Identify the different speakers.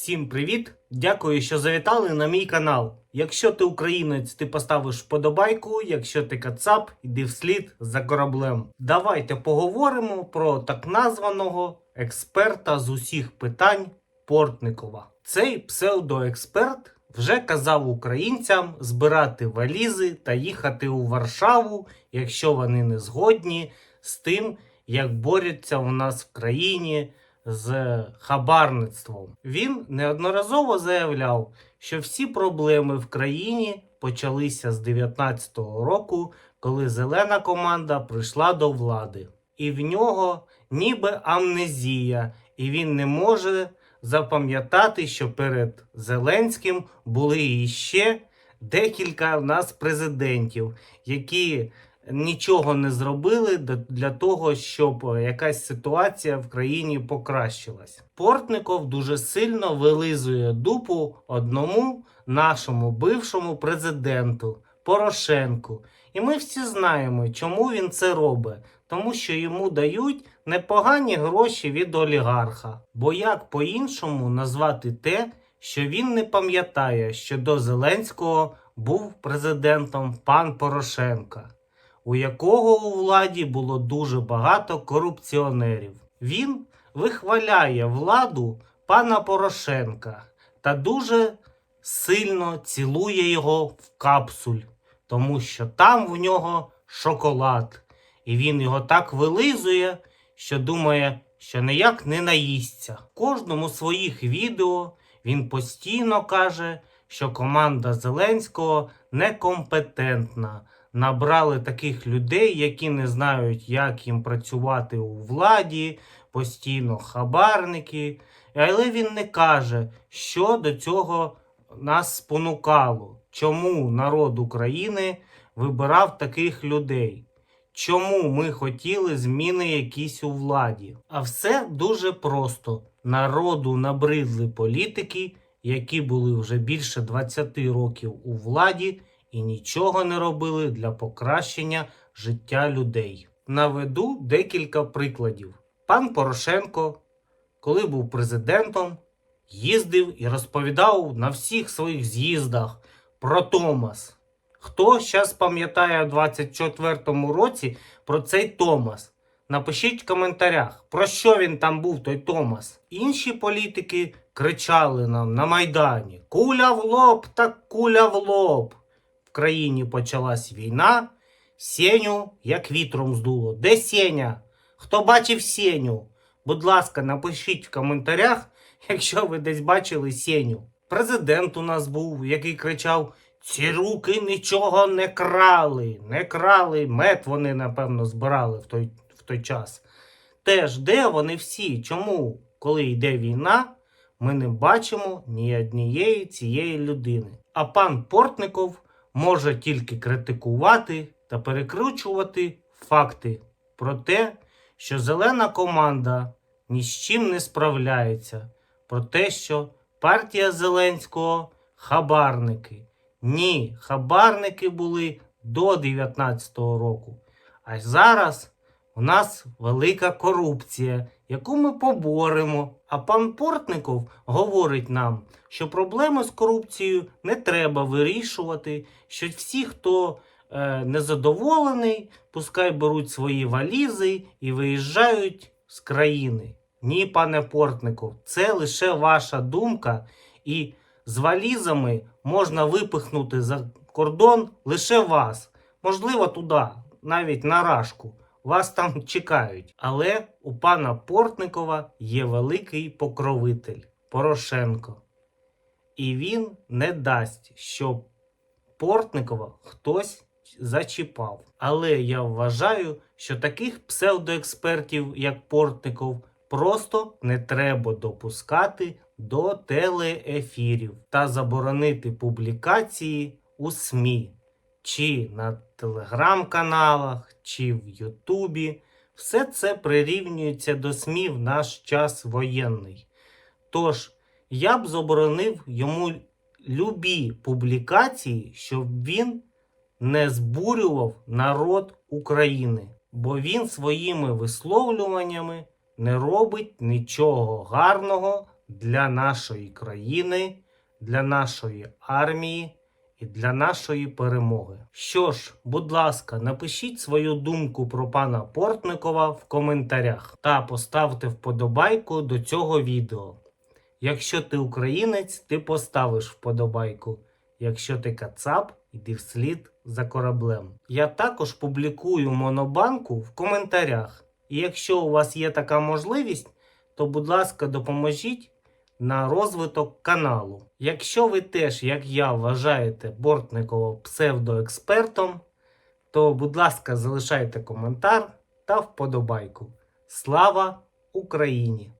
Speaker 1: Всім привіт! Дякую, що завітали на мій канал. Якщо ти українець, ти поставиш вподобайку. Якщо ти кацап, іди вслід за кораблем. Давайте поговоримо про так названого експерта з усіх питань Портникова. Цей псевдоексперт вже казав українцям збирати валізи та їхати у Варшаву, якщо вони не згодні з тим, як борються у нас в країні з хабарництвом. Він неодноразово заявляв, що всі проблеми в країні почалися з 19-го року, коли зелена команда прийшла до влади. І в нього ніби амнезія, і він не може запам'ятати, що перед Зеленським були іще декілька в нас президентів, які нічого не зробили для того, щоб е, якась ситуація в країні покращилась. Портников дуже сильно вилизує дупу одному нашому бившому президенту Порошенку. І ми всі знаємо, чому він це робить. Тому що йому дають непогані гроші від олігарха. Бо як по-іншому назвати те, що він не пам'ятає, що до Зеленського був президентом пан Порошенка у якого у владі було дуже багато корупціонерів. Він вихваляє владу пана Порошенка та дуже сильно цілує його в капсуль, тому що там в нього шоколад, і він його так вилизує, що думає, що ніяк не наїсться. В кожному своїх відео він постійно каже, що команда Зеленського некомпетентна набрали таких людей, які не знають, як їм працювати у владі, постійно хабарники. Але він не каже, що до цього нас спонукало, чому народ України вибирав таких людей. Чому ми хотіли зміни якісь у владі? А все дуже просто. Народу набридли політики, які були вже більше 20 років у владі і нічого не робили для покращення життя людей. Наведу декілька прикладів. Пан Порошенко, коли був президентом, їздив і розповідав на всіх своїх з'їздах про Томас. Хто зараз пам'ятає у 24-му році про цей Томас? Напишіть в коментарях, про що він там був, той Томас. Інші політики кричали нам на Майдані: Куля в лоб, так куля в лоб. В країні почалась війна. Сеню як вітром здуло. Де Сеня? Хто бачив Сеню? Будь ласка, напишіть в коментарях, якщо ви десь бачили Сеню. Президент у нас був, який кричав: ці руки нічого не крали, не крали. Мед вони, напевно, збирали в той, в той час. Теж де вони всі? Чому, коли йде війна, ми не бачимо ні однієї цієї людини? А пан Портников може тільки критикувати та перекручувати факти про те, що зелена команда ні з чим не справляється, про те, що партія Зеленського хабарники. Ні, хабарники були до 19-го року. А зараз у нас велика корупція, яку ми поборемо. А пан Портников говорить нам, що проблеми з корупцією не треба вирішувати, що всі, хто е, незадоволений, пускай беруть свої валізи і виїжджають з країни. Ні, пане Портников, це лише ваша думка, і з валізами можна випихнути за кордон лише вас. Можливо, туди, навіть на рашку. Вас там чекають. Але у пана Портникова є великий покровитель Порошенко. І він не дасть, щоб Портникова хтось зачіпав. Але я вважаю, що таких псевдоекспертів, як Портников, просто не треба допускати до телеефірів та заборонити публікації у СМІ, чи на телеграм-каналах, чи в Ютубі. Все це прирівнюється до СМІ в наш час воєнний. Тож я б заборонив йому любі публікації, щоб він не збурював народ України, бо він своїми висловлюваннями не робить нічого гарного для нашої країни, для нашої армії і для нашої перемоги. Що ж, будь ласка, напишіть свою думку про пана Портникова в коментарях та поставте вподобайку до цього відео. Якщо ти українець, ти поставиш вподобайку. Якщо ти кацап, іди вслід за кораблем. Я також публікую монобанку в коментарях. І якщо у вас є така можливість, то будь ласка, допоможіть на розвиток каналу. Якщо ви теж, як я, вважаєте Бортникова псевдоекспертом, то, будь ласка, залишайте коментар та вподобайку. Слава Україні!